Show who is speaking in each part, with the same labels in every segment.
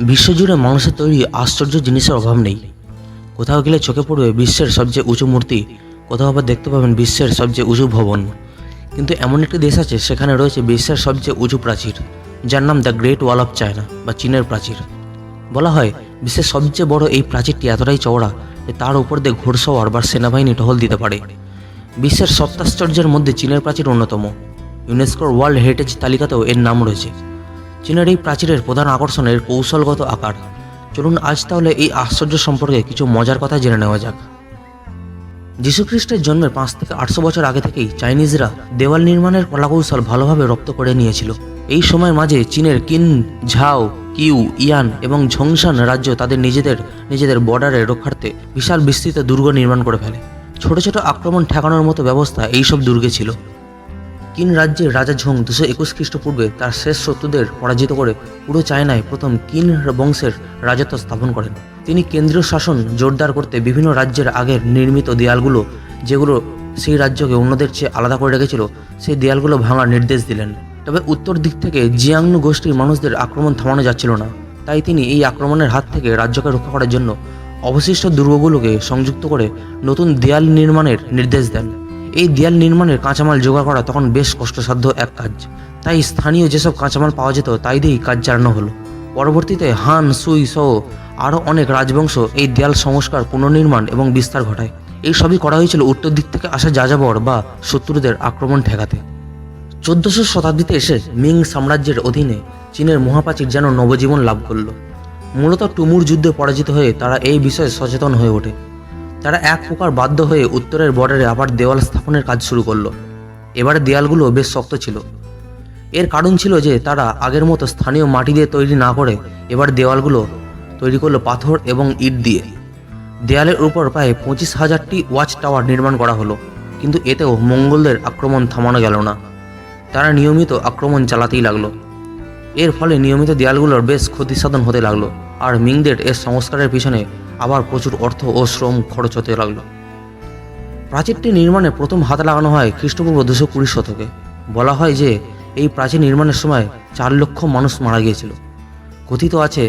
Speaker 1: বিশ্বজুড়ে মানুষের তৈরি আশ্চর্য জিনিসের অভাব নেই। কোথাও গেলে চোখে পড়বে বিশ্বের সবচেয়ে উঁচু মূর্তি, কোথাও আবার দেখতে পাবেন বিশ্বের সবচেয়ে উঁচু ভবন। কিন্তু এমন একটি দেশ আছে, সেখানে রয়েছে বিশ্বের সবচেয়ে উঁচু প্রাচীর, যার নাম the great wall of China বা চীনের প্রাচীর। বলা হয়, বিশ্বের সবচেয়ে বড় এই প্রাচীরটি এতটাই চওড়া যে তার উপর দিয়ে ঘোড়সওয়ার বা সেনাবাহিনী টহল দিতে পারে। বিশ্বের সপ্তাশ্চর্যের মধ্যে চীনের প্রাচীর অন্যতম। ইউনেস্কোর ওয়ার্ল্ড হেরিটেজ তালিকাতেও এর নাম রয়েছে। চীনের এই প্রাচীরের প্রধান আকর্ষণের কৌশলগত আকার। চলুন আজ তাহলে এই আশ্চর্য সম্পর্কে কিছু মজার কথা জেনে নেওয়া যাক। যীশুখ্রিস্টের জন্মের পাঁচ থেকে আটশো বছর আগে থেকেই চাইনিজরা দেওয়াল নির্মাণের কলাকৌশল ভালোভাবে রপ্ত করে নিয়েছিল। এই সময়ের মাঝে চীনের কিন ঝাও, কিউ, ইয়ান এবং ঝংশান রাজ্য তাদের নিজেদের নিজেদের বর্ডারে রক্ষার্থে বিশাল বিস্তৃত দুর্গ নির্মাণ করে ফেলে। ছোট ছোট আক্রমণ ঠেকানোর মতো ব্যবস্থা এইসব দুর্গে ছিল। কিন রাজ্যের রাজা ঝং দুশো একুশ খ্রিস্টপূর্বে তার শেষ শত্রুদের পরাজিত করে পুরো চায়নায় প্রথম কিন বংশের রাজত্ব স্থাপন করেন। তিনি কেন্দ্রীয় শাসন জোরদার করতে বিভিন্ন রাজ্যের আগের নির্মিত দেয়ালগুলো, যেগুলো সেই রাজ্যকে অন্যদের চেয়ে আলাদা করে রেখেছিল, সেই দেয়ালগুলো ভাঙার নির্দেশ দিলেন। তবে উত্তর দিক থেকে জিয়াংনু গোষ্ঠীর মানুষদের আক্রমণ থামানো যাচ্ছিল না। তাই তিনি এই আক্রমণের হাত থেকে রাজ্যকে রক্ষা করার জন্য অবশিষ্ট দুর্গগুলোকে সংযুক্ত করে নতুন দেয়াল নির্মাণের নির্দেশ দেন। এই দেয়াল নির্মাণের কাঁচামাল জোগাড় করা তখন বেশ কষ্টসাধ্য এক কাজ। তাই স্থানীয় যেসব কাঁচামাল পাওয়া যেত, তাই দিয়েই কাজ চালানো হলো। পরবর্তীতে হান, সুই সহ আরও অনেক রাজবংশ এই দেয়াল সংস্কার, পুনর্নির্মাণ এবং বিস্তার ঘটায়। এই সবই করা হয়েছিল উত্তর দিক থেকে আসা যাযাবর বা শত্রুদের আক্রমণ ঠেকাতে। চোদ্দশো শতাব্দীতে এসে মিং সাম্রাজ্যের অধীনে চীনের মহাপ্রাচীর যেন নবজীবন লাভ করল। মূলত টুমুর যুদ্ধে পরাজিত হয়ে তারা এই বিষয়ে সচেতন হয়ে ওঠে। তারা এক প্রকার বাধ্য হয়ে উত্তরের বর্ডারে আবার দেওয়াল স্থাপনের কাজ শুরু করল। এবারে দেয়ালগুলো বেশ শক্ত ছিল। এর কারণ ছিল যে তারা আগের মতো স্থানীয় মাটি দিয়ে তৈরি না করে এবার দেওয়ালগুলো তৈরি করল পাথর এবং ইট দিয়ে। দেয়ালের উপর প্রায় পঁচিশ হাজারটি ওয়াচ টাওয়ার নির্মাণ করা হলো, কিন্তু এতেও মঙ্গলদের আক্রমণ থামানো গেল না। তারা নিয়মিত আক্রমণ চালাতেই লাগল। এর ফলে নিয়মিত দেয়ালগুলোর বেশ ক্ষতিসাধন হতে লাগল, আর মিংদের এর সংস্কারের পিছনে আবার প্রচুর অর্থ ও শ্রম খরচ হতে লাগল। প্রাচীরটি নির্মাণে প্রথম হাত লাগানো হয় খ্রিস্টপূর্ব দুশো কুড়ি শতকে। বলা হয় যে, এই প্রাচীর নির্মাণের সময় চার লক্ষ মানুষ মারা গিয়েছিল। কথিত আছে,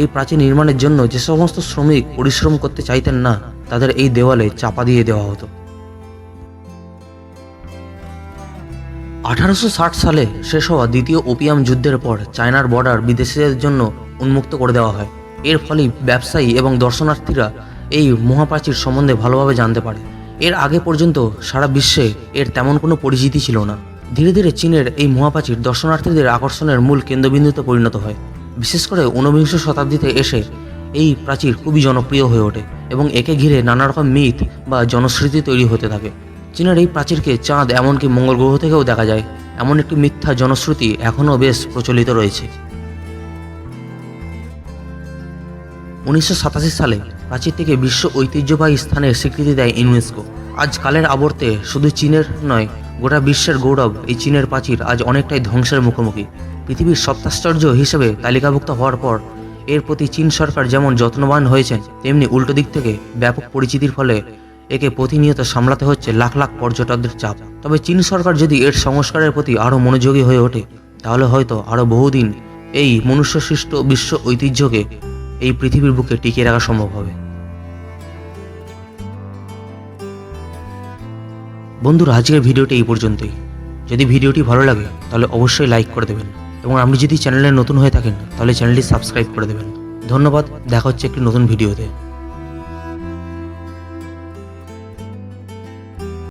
Speaker 1: এই প্রাচীর নির্মাণের জন্য যে সমস্ত শ্রমিক পরিশ্রম করতে চাইতেন না, তাদের এই দেওয়ালে চাপা দিয়ে দেওয়া হতো। আঠারোশো ষাট সালে শেষ হওয়া দ্বিতীয় ওপিয়াম যুদ্ধের পর চায়নার বর্ডার বিদেশিদের জন্য উন্মুক্ত করে দেওয়া হয়। এর ফলে ব্যবসায়ী এবং দর্শনার্থীরা এই মহাপ্রাচীর সম্বন্ধে ভালোভাবে জানতে পারে। এর আগে পর্যন্ত সারা বিশ্বে এর তেমন কোনো পরিচিতি ছিল না। ধীরে ধীরে চীনের এই মহাপ্রাচীর দর্শনার্থীদের আকর্ষণের মূল কেন্দ্রবিন্দুতে পরিণত হয়। বিশেষ করে ঊনবিংশ শতাব্দীতে এসে এই প্রাচীর খুবই জনপ্রিয় হয়ে ওঠে এবং একে ঘিরে নানা রকম মিথ বা জনশ্রুতি তৈরি হতে থাকে। চীনের এই প্রাচীরকে চাঁদ এমনকি মঙ্গল গ্রহ থেকেও দেখা যায়। এমন একটি মিথ্যা জনশ্রুতি এখনও বেশ প্রচলিত রয়েছে। উনিশশো সাতাশি সালে প্রাচীর থেকে বিশ্ব ঐতিহ্যবাহী স্থানের স্বীকৃতি দেয় ইউনেস্কো। আজ কালের আবর্তে শুধু চীনের নয়, গোটা বিশ্বের গৌরব এই চীনের প্রাচীর আজ অনেকটাই ধ্বংসের মুখোমুখি। পৃথিবীর সপ্তাশ্চর্য হিসেবে তালিকাভুক্ত হওয়ার পর, এর প্রতি চীন সরকার যেমন যত্নবান হয়েছেন তেমনি উল্টো দিক থেকে ব্যাপক পরিচিতির ফলে একে প্রতিনিয়ত সামলাতে হচ্ছে লাখ লাখ পর্যটকদের চাপ। তবে চীন সরকার যদি এর সংস্কারের প্রতি আরও মনোযোগী হয়ে ওঠে, তাহলে হয়তো আরও বহুদিন এই মনুষ্যসৃষ্ট বিশ্ব ঐতিহ্যকে এই পৃথিবীর বুকে টিকিয়ে রাখা সম্ভব হবে। বন্ধুরা, আজকের ভিডিওটি এই পর্যন্তই। যদি ভিডিওটি ভালো লাগে, তাহলে অবশ্যই লাইক করে দেবেন এবং আপনি যদি চ্যানেলে নতুন হয়ে থাকেন, তাহলে চ্যানেলটি সাবস্ক্রাইব করে দেবেন। ধন্যবাদ, দেখা হচ্ছে একটি নতুন ভিডিওতে।